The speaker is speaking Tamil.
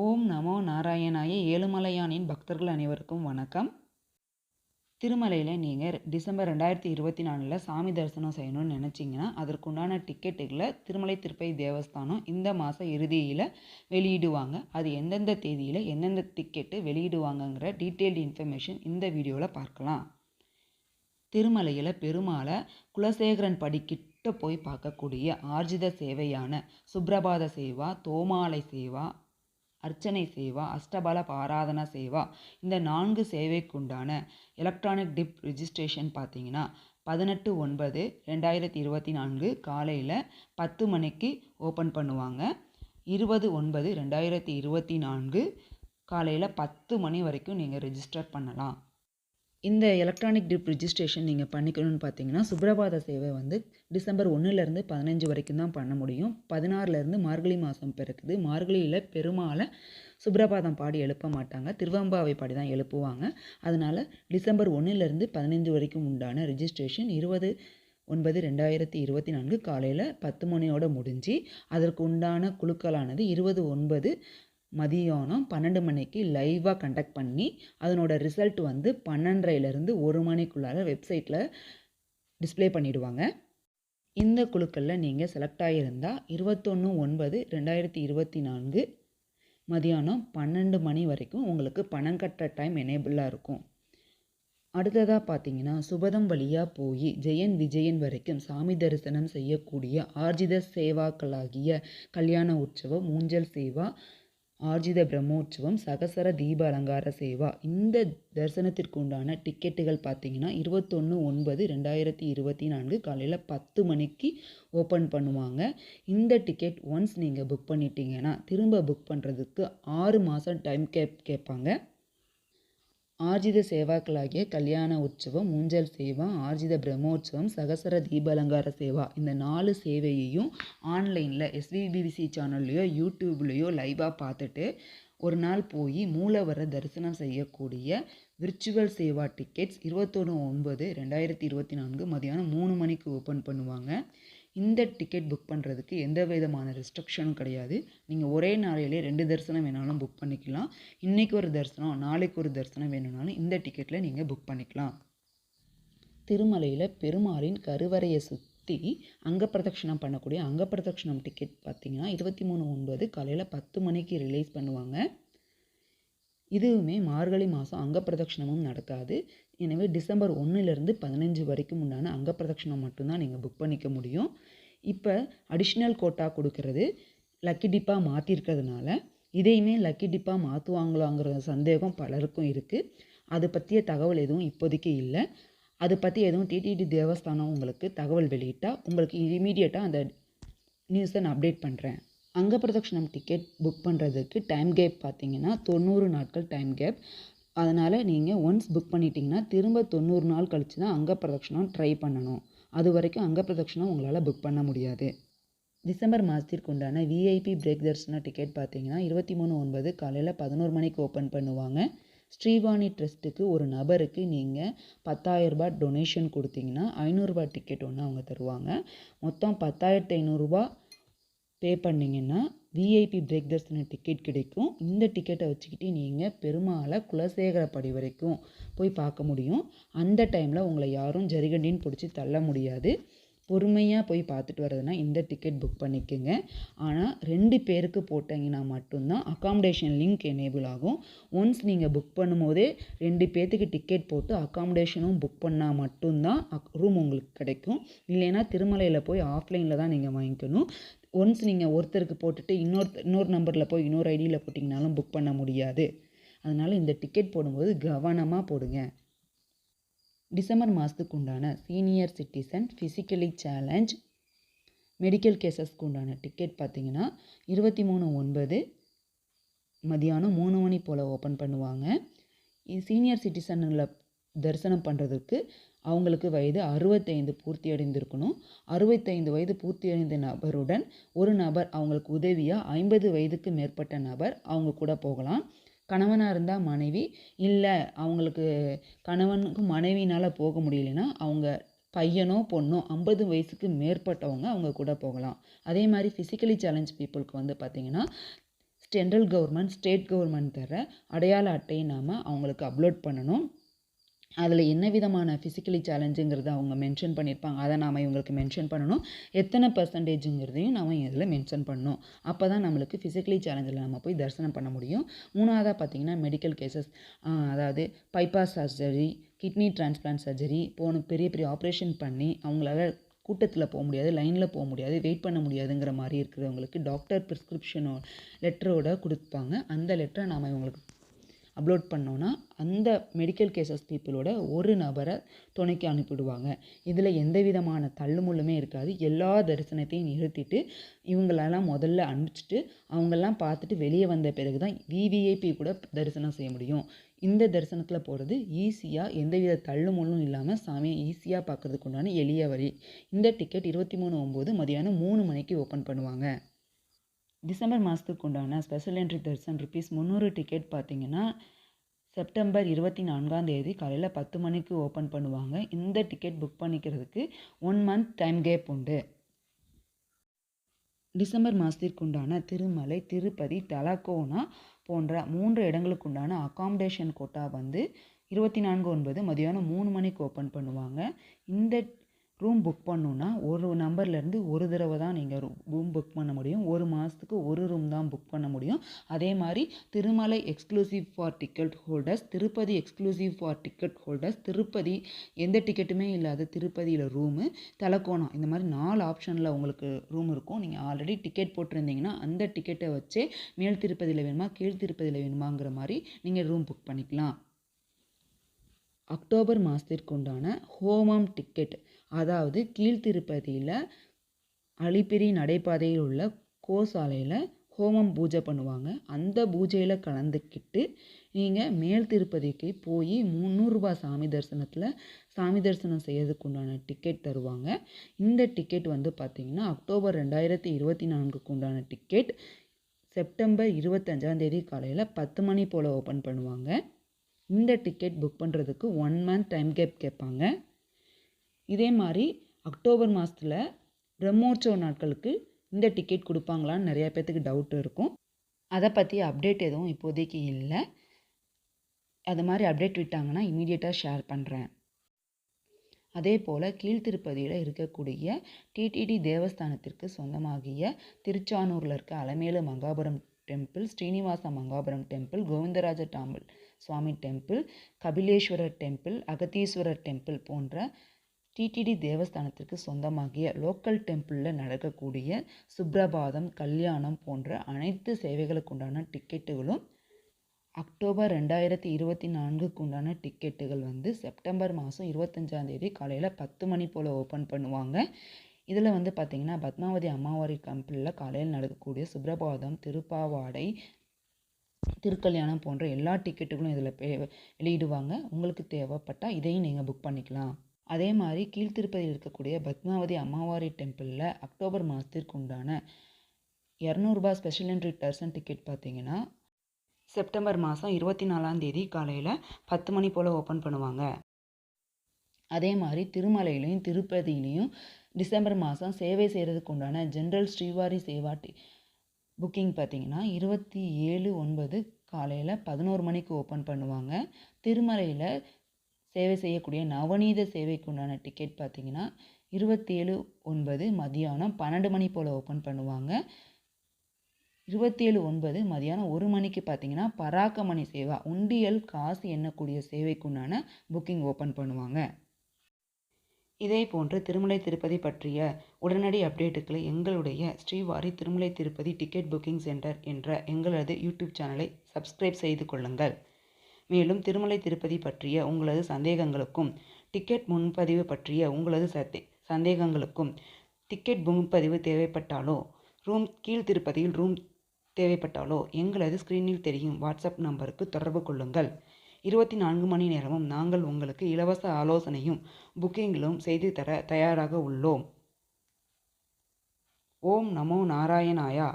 ஓம் நமோ நாராயணாய ஏழுமலையானின் பக்தர்கள் அனைவருக்கும் வணக்கம். திருமலையில் நீங்கள் டிசம்பர் ரெண்டாயிரத்தி இருபத்தி நாலில் சாமி தரிசனம் செய்யணும்னு நினச்சிங்கன்னா அதற்குண்டான டிக்கெட்டுகளை திருமலை திருப்பதி தேவஸ்தானம் இந்த மாதம் இறுதியில் வெளியிடுவாங்க. அது எந்தெந்த தேதியில் எந்தெந்த டிக்கெட்டு வெளியிடுவாங்கங்கிற டீட்டெயில்டு இன்ஃபர்மேஷன் இந்த வீடியோவில் பார்க்கலாம். திருமலையில் பெருமாளை குலசேகரன் படிக்கிட்ட போய் பார்க்கக்கூடிய ஆர்ஜித சேவையான சுப்ரபாத சேவா தோமாலை சேவா அர்ச்சனை சேவா அஷ்டபல பாராதன சேவா இந்த நான்கு சேவைக்குண்டான எலக்ட்ரானிக் டிப் ரிஜிஸ்ட்ரேஷன் பார்த்தீங்கன்னா பதினெட்டு ஒன்பது ரெண்டாயிரத்தி இருபத்தி நான்கு காலையில் பத்து மணிக்கு ஓப்பன் பண்ணுவாங்க. இருபது ஒன்பது ரெண்டாயிரத்தி இருபத்தி நான்கு காலையில் பத்து மணி வரைக்கும் நீங்கள் ரெஜிஸ்டர் பண்ணலாம். இந்த எலக்ட்ரானிக் டிப் ரிஜிஸ்ட்ரேஷன் நீங்கள் பண்ணிக்கணும்னு பார்த்தீங்கன்னா சுப்ரபாத சேவை வந்து டிசம்பர் ஒன்றுலேருந்து பதினஞ்சு வரைக்கும் தான் பண்ண முடியும். பதினாறுலேருந்து மார்கழி மாதம் பிறக்குது. மார்கழியில் பெருமாளை சுப்ரபாதம் பாடி எழுப்ப மாட்டாங்க. திருவம்பாவை பாடி தான் எழுப்புவாங்க. அதனால் டிசம்பர் ஒன்றுலேருந்து பதினஞ்சு வரைக்கும் உண்டான ரிஜிஸ்ட்ரேஷன் இருபது ஒன்பது ரெண்டாயிரத்தி இருபத்தி நான்கு காலையில் பத்து மணியோடு முடிஞ்சு அதற்கு உண்டான குழுக்களானது இருபது ஒன்பது மதியானம் பன்னெண்டு மணிக்கு லைவாக கண்டக்ட் பண்ணி அதனோட ரிசல்ட் வந்து பன்னெண்டரைலேருந்து ஒரு மணிக்குள்ளார வெப்சைட்டில் டிஸ்ப்ளே பண்ணிவிடுவாங்க இந்த குழுக்களில் நீங்கள் செலக்ட் ஆகியிருந்தால் இருபத்தொன்று ஒன்பது ரெண்டாயிரத்தி இருபத்தி நான்கு மதியானம் பன்னெண்டு மணி வரைக்கும் உங்களுக்கு பணம் கட்டுற டைம் எனேபிளாக இருக்கும். அடுத்ததாக பார்த்தீங்கன்னா சுபதம் வழியாக போய் ஜெயன் விஜயன் வரைக்கும் சாமி தரிசனம் செய்யக்கூடிய ஆர்ஜித சேவாக்களாகிய கல்யாண உற்சவம் ஊஞ்சல் சேவா ஆர்ஜித பிரம்மோற்சவம் சகசர தீப அலங்கார சேவா. இந்த தரிசனத்திற்கு உண்டான டிக்கெட்டுகள் பார்த்தீங்கன்னா இருபத்தொன்று ஒன்பது ரெண்டாயிரத்தி இருபத்தி நான்கு காலையில் பத்து மணிக்கு ஓப்பன் பண்ணுவாங்க. இந்த டிக்கெட் ஒன்ஸ் நீங்கள் புக் பண்ணிட்டீங்கன்னா திரும்ப புக் பண்ணுறதுக்கு ஆறு மாதம் டைம் கேப் கேட்பாங்க. ஆர்ஜித சேவாக்களாகிய கல்யாண உற்சவம் ஊஞ்சல் சேவா ஆர்ஜித பிரம்மோற்சவம் சகசர தீபலங்கார சேவா இந்த நாலு சேவையையும் ஆன்லைனில் எஸ்விபிபிசி சேனல்லையோ யூடியூப்லேயோ லைவாக பார்த்துட்டு ஒரு நாள் போய் மூலவர தரிசனம் செய்யக்கூடிய விர்ச்சுவல் சேவா டிக்கெட்ஸ் இருபத்தொன்று ஒன்பது ரெண்டாயிரத்தி இருபத்தி நான்கு மதியானம் மூணு மணிக்கு ஓப்பன் பண்ணுவாங்க. இந்த டிக்கெட் புக் பண்ணுறதுக்கு எந்த விதமான ரெஸ்ட்ரிக்ஷனும் கிடையாது. நீங்கள் ஒரே நாளையிலே ரெண்டு தரிசனம் வேணாலும் புக் பண்ணிக்கலாம். இன்றைக்கி ஒரு தரிசனம் நாளைக்கு ஒரு தரிசனம் வேணும்னாலும் இந்த டிக்கெட்டில் நீங்கள் புக் பண்ணிக்கலாம். திருமலையில் பெருமாளின் கருவறையை சுற்றி அங்க பிரதட்சணம் பண்ணக்கூடிய அங்க பிரதட்சணம் டிக்கெட் பார்த்தீங்கன்னா இருபத்தி மூணு ஒன்பது காலையில் பத்து மணிக்கு ரிலீஸ் பண்ணுவாங்க. இதுவுமே மார்கழி மாதம் அங்கப்பிரதட்சணமும் நடக்காது. எனவே டிசம்பர் ஒன்றுலேருந்து பதினஞ்சு வரைக்கும் உண்டான அங்க மட்டும்தான் நீங்கள் புக் பண்ணிக்க முடியும். இப்போ அடிஷ்னல் கோட்டா கொடுக்கறது லக்கி டிப்பாக மாற்றிருக்கிறதுனால இதையுமே லக்கி டிப்பாக மாற்றுவாங்களாங்கிற சந்தேகம் பலருக்கும் இருக்குது அதை பற்றிய தகவல் எதுவும் இப்போதைக்கு இல்லை. அதை பற்றி எதுவும் டிடிடி தேவஸ்தானம் உங்களுக்கு தகவல் வெளியிட்டால் உங்களுக்கு இமீடியட்டாக அந்த நியூஸை நான் அப்டேட் பண்ணுறேன் அங்க பிரதட்சணம் டிக்கெட் புக் பண்ணுறதுக்கு டைம் கேப் பார்த்தீங்கன்னா தொண்ணூறு நாட்கள் டைம் கேப் அதனால் நீங்கள் ஒன்ஸ் புக் பண்ணிட்டீங்கன்னா திரும்ப தொண்ணூறு நாள் கழித்து தான் அங்க பிரதட்சணம் ட்ரை பண்ணணும். அது வரைக்கும் அங்க பிரதட்சணம் உங்களால் புக் பண்ண முடியாது. டிசம்பர் மாதத்திற்கு உண்டான விஐபி பிரேக் தரிசன டிக்கெட் பார்த்தீங்கன்னா இருபத்தி மூணு ஒன்பது காலையில் பதினோரு மணிக்கு ஓப்பன் பண்ணுவாங்க. ஸ்ரீவாணி ட்ரஸ்ட்டுக்கு ஒரு நபருக்கு நீங்கள் பத்தாயிரரூபா டொனேஷன் கொடுத்தீங்கன்னா ஐநூறுரூபா டிக்கெட் ஒன்று அவங்க தருவாங்க. மொத்தம் பத்தாயிரத்து ஐநூறுரூபா பே பண்ணிங்கன்னா விஐபி பிரேக் தரிசன டிக்கெட் கிடைக்கும். இந்த டிக்கெட்டை வச்சுக்கிட்டு நீங்கள் பெருமாளை குலசேகரப்படி வரைக்கும் போய் பார்க்க முடியும். அந்த டைமில் உங்களை யாரும் ஜரிகண்டின்னு பிடிச்சி தள்ள முடியாது. பொறுமையாக போய் பார்த்துட்டு வர்றதுனா இந்த டிக்கெட் புக் பண்ணிக்கோங்க. ஆனால் ரெண்டு பேருக்கு போட்டிங்கன்னா மட்டும்தான் அக்காமடேஷன் லிங்க் எனேபிள் ஆகும். ஒன்ஸ் நீங்கள் புக் பண்ணும்போதே ரெண்டு பேர்த்துக்கு டிக்கெட் போட்டு அக்காமடேஷனும் புக் பண்ணால் மட்டும்தான் ரூம் உங்களுக்கு கிடைக்கும். இல்லைன்னா திருமலையில் போய் ஆஃப்லைனில் தான் நீங்கள் வாங்கிக்கணும். ஒன்ஸ் நீங்கள் ஒருத்தருக்கு போட்டுட்டு இன்னொரு இன்னொரு நம்பரில் போய் இன்னொரு ஐடியில் போட்டிங்கனாலும் புக் பண்ண முடியாது. அதனால் இந்த டிக்கெட் போடும்போது கவனமாக போடுங்க. டிசம்பர் மாதத்துக்கு உண்டான senior citizen physically challenge medical கேசஸ்க்கு உண்டான டிக்கெட் பார்த்தீங்கன்னா இருபத்தி மூணு ஒன்பது மதியானம் மூணு மணி போல் ஓப்பன் பண்ணுவாங்க. சீனியர் சிட்டிசனில் தரிசனம் பண்ணுறதுக்கு அவங்களுக்கு வயது அறுபத்தைந்து பூர்த்தி அடைந்திருக்கணும் அறுபத்தைந்து வயது பூர்த்தி அடைந்த நபருடன் ஒரு நபர் அவங்களுக்கு உதவியாக ஐம்பது வயதுக்கு மேற்பட்ட நபர் அவங்க கூட போகலாம். கணவனாக இருந்தால் மனைவி இல்லை அவங்களுக்கு கணவனுக்கு மனைவினால் போக முடியலன்னா அவங்க பையனோ பொண்ணோ ஐம்பது வயசுக்கு மேற்பட்டவங்க அவங்க கூட போகலாம். அதே மாதிரி ஃபிசிக்கலி சேலஞ்ச் பீப்புளுக்கு வந்து பார்த்திங்கன்னா சென்ட்ரல் கவர்மெண்ட் ஸ்டேட் கவர்மெண்ட் தர அடையாள அட்டையை நாம் அவங்களுக்கு அப்லோட் பண்ணணும். அதில் என்ன விதமான ஃபிசிக்கலி சேலஞ்சுங்கிறத அவங்க மென்ஷன் பண்ணியிருப்பாங்க அதை நாம் இவங்களுக்கு மென்ஷன் பண்ணணும். எத்தனை பர்சன்டேஜுங்கிறதையும் நாம் இதில் மென்ஷன் பண்ணணும். அப்போ தான் நம்மளுக்கு ஃபிசிக்கலி சேலஞ்சில் நம்ம போய் தரிசனம் பண்ண முடியும். மூணாவதாக பார்த்திங்கன்னா மெடிக்கல் கேசஸ் அதாவது bypass surgery kidney transplant surgery போன பெரிய பெரிய ஆப்ரேஷன் பண்ணி அவங்களால கூட்டத்தில் போக முடியாது லைனில் போக முடியாது வெயிட் பண்ண முடியாதுங்கிற மாதிரி இருக்கிறவங்களுக்கு டாக்டர் ப்ரிஸ்கிரிப்ஷனோ லெட்டரோட கொடுப்பாங்க. அந்த லெட்டரை நாம் இவங்களுக்கு அப்லோட் பண்ணோன்னா அந்த மெடிக்கல் கேசஸ் பீப்புளோட ஒரு நபரை துணைக்கு அனுப்பிவிடுவாங்க இதில் எந்த விதமான தள்ளுமுள்ளுமே இருக்காது. எல்லா தரிசனத்தையும் நிறுத்திட்டு இவங்களெல்லாம் முதல்ல அனுப்பிச்சிட்டு அவங்கெல்லாம் பார்த்துட்டு வெளியே வந்த பிறகு தான் விவிஐபி கூட தரிசனம் செய்ய முடியும். இந்த தரிசனத்தில் போகிறது ஈஸியாக எந்தவித தள்ளுமுள்ளும் இல்லாமல் சாமியை ஈஸியாக பார்க்கறதுக்கு உண்டான எளிய வழி. இந்த டிக்கெட் இருபத்தி மூணு ஒம்பது மதியானம் மூணு மணிக்கு ஓப்பன் பண்ணுவாங்க. டிசம்பர் மாதத்துக்கு உண்டான ஸ்பெஷல் என்ட்ரி தரிசனம் ருபீஸ் முந்நூறு டிக்கெட் பார்த்தீங்கன்னா செப்டம்பர் இருபத்தி நான்காம் தேதி காலையில் பத்து மணிக்கு ஓப்பன் பண்ணுவாங்க. இந்த டிக்கெட் புக் பண்ணிக்கிறதுக்கு ஒன் மந்த் டைம் கேப் உண்டு. டிசம்பர் மாதத்திற்குண்டான திருமலை திருப்பதி தலக்கோனா போன்ற மூன்று இடங்களுக்குண்டான அகாமடேஷன் கோட்டா வந்து இருபத்தி நான்கு ஒன்பது மதியானம் மூணு மணிக்கு ஓப்பன் பண்ணுவாங்க. இந்த ரூம் புக் பண்ணணுன்னா ஒரு நம்பர்லேருந்து ஒரு தடவை தான் நீங்கள் ரூம் புக் பண்ண முடியும். ஒரு மாதத்துக்கு ஒரு ரூம் தான் புக் பண்ண முடியும். அதே மாதிரி Tirumala exclusive for ticket holders Tirupati exclusive for ticket holders Tirupati எந்த டிக்கெட்டுமே இல்லாத திருப்பதியில் ரூமு தலக்கோணம் இந்த மாதிரி நாலு ஆப்ஷனில் உங்களுக்கு ரூம் இருக்கும். நீங்கள் ஆல்ரெடி டிக்கெட் போட்டிருந்தீங்கன்னா அந்த டிக்கெட்டை வச்சே மேல் திருப்பதியில் வேணுமா கீழ் திருப்பதியில் வேணுமாங்கிற மாதிரி நீங்கள் ரூம் புக் பண்ணிக்கலாம். அக்டோபர் மாதத்திற்கு உண்டான ஹோமம் டிக்கெட் அதாவது கீழ்த்திருப்பதியில் அலிப்பிரி நடைபாதையில் உள்ள கோசாலையில் ஹோமம் பூஜை பண்ணுவாங்க. அந்த பூஜையில் கலந்துக்கிட்டு நீங்கள் மேல் திருப்பதிக்கு போய் முந்நூறுரூபா சாமி தரிசனத்தில் சாமி தரிசனம் செய்யறதுக்கு உண்டான டிக்கெட் தருவாங்க. இந்த டிக்கெட் வந்து பார்த்திங்கன்னா அக்டோபர் ரெண்டாயிரத்தி இருபத்தி நான்குக்கு உண்டான டிக்கெட் செப்டம்பர் இருபத்தஞ்சாந்தேதி காலையில் பத்து மணி போல் ஓப்பன் பண்ணுவாங்க. இந்த டிக்கெட் புக் பண்ணுறதுக்கு ஒன் மந்த் டைம் கேப் கேட்பாங்க. இதே மாதிரி அக்டோபர் மாதத்தில் பிரம்மோற்சவ நாட்களுக்கு இந்த டிக்கெட் கொடுப்பாங்களான்னு நிறையா பேர்த்துக்கு டவுட் இருக்கும். அதை பற்றி அப்டேட் எதுவும் இப்போதைக்கு இல்லை. அது மாதிரி அப்டேட் விட்டாங்கன்னா இமீடியட்டாக ஷேர் பண்ணுறேன் அதே போல் கீழ்த்திருப்பதியில் இருக்கக்கூடிய டிடிடி தேவஸ்தானத்திற்கு சொந்தமாகிய திருச்சானூரில் இருக்க Alamelu Mangapuram temple Srinivasa Mangapuram temple Govindaraja temple Swami temple Kapileswarar temple Agastheeswarar temple போன்ற டிடிடி தேவஸ்தானத்திற்கு சொந்தமாகிய லோக்கல் டெம்பிளில் நடக்கக்கூடிய சுப்ரபாதம் கல்யாணம் போன்ற அனைத்து சேவைகளுக்குண்டான டிக்கெட்டுகளும் அக்டோபர் ரெண்டாயிரத்தி இருபத்தி நான்குக்கு உண்டான டிக்கெட்டுகள் வந்து செப்டம்பர் மாதம் இருபத்தஞ்சாந்தேதி காலையில் பத்து மணி போல் ஓப்பன் பண்ணுவாங்க. இதில் வந்து பார்த்திங்கன்னா பத்மாவதி அம்மாவாரி கம்பெனியில் காலையில் நடக்கக்கூடிய சுப்ரபாதம் திருப்பாவாடை திருக்கல்யாணம் போன்ற எல்லா டிக்கெட்டுகளும் இதில் வெளியிடுவாங்க. உங்களுக்கு தேவைப்பட்டால் இதையும் நீங்கள் புக் பண்ணிக்கலாம். அதே மாதிரி கீழ்த்திருப்பதியில் இருக்கக்கூடிய பத்மாவதி அம்மாவாரி டெம்பிளில் அக்டோபர் மாதத்திற்கு உண்டான இரநூறுபா ஸ்பெஷல் என்ட்ரி டர்சன் டிக்கெட் பார்த்தீங்கன்னா செப்டம்பர் மாதம் இருபத்தி நாலாம் தேதி காலையில் பத்து மணி போல் ஓப்பன் பண்ணுவாங்க. அதே மாதிரி திருமலையிலையும் திருப்பதியிலையும் டிசம்பர் மாதம் சேவை செய்கிறதுக்கு உண்டான ஜென்ரல் ஸ்ரீவாரி சேவா டி புக்கிங் பார்த்தீங்கன்னா இருபத்தி ஏழு ஒன்பது காலையில் பதினோரு மணிக்கு ஓப்பன் பண்ணுவாங்க. திருமலையில் சேவை செய்யக்கூடிய நவநீத சேவைக்கு உண்டான டிக்கெட் பார்த்தீங்கன்னா இருபத்தேழு ஒன்பது மதியானம் பன்னெண்டு மணி போல் ஓப்பன் பண்ணுவாங்க. இருபத்தேழு ஒன்பது மதியானம் ஒரு மணிக்கு பார்த்தீங்கன்னா பராக்கமணி சேவா உண்டியல் காசு எண்ணக்கூடிய சேவைக்குண்டான புக்கிங் ஓப்பன் பண்ணுவாங்க. இதே போன்று திருமலை திருப்பதி பற்றிய உடனடி அப்டேட்டுகளை எங்களுடைய Srivari Tirumala Tirupati ticket booking centre என்ற எங்களது யூடியூப் சேனலை சப்ஸ்கிரைப் செய்து கொள்ளுங்கள். மேலும் திருமலை திருப்பதி பற்றிய உங்களது சந்தேகங்களுக்கும் டிக்கெட் முன்பதிவு பற்றிய உங்களது சந்தே சந்தேகங்களுக்கும் டிக்கெட் முன்பதிவு தேவைப்பட்டாலோ ரூம் கீழ் திருப்பதியில் ரூம் தேவைப்பட்டாலோ எங்களது ஸ்க்ரீனில் தெரியும். வாட்ஸ்அப் நம்பருக்கு தொடர்பு கொள்ளுங்கள். இருபத்தி நான்கு மணி நேரமும் நாங்கள் உங்களுக்கு இலவச ஆலோசனையும் புக்கிங்களும் செய்து தர தயாராக உள்ளோம். ஓம் நமோ நாராயணாயா.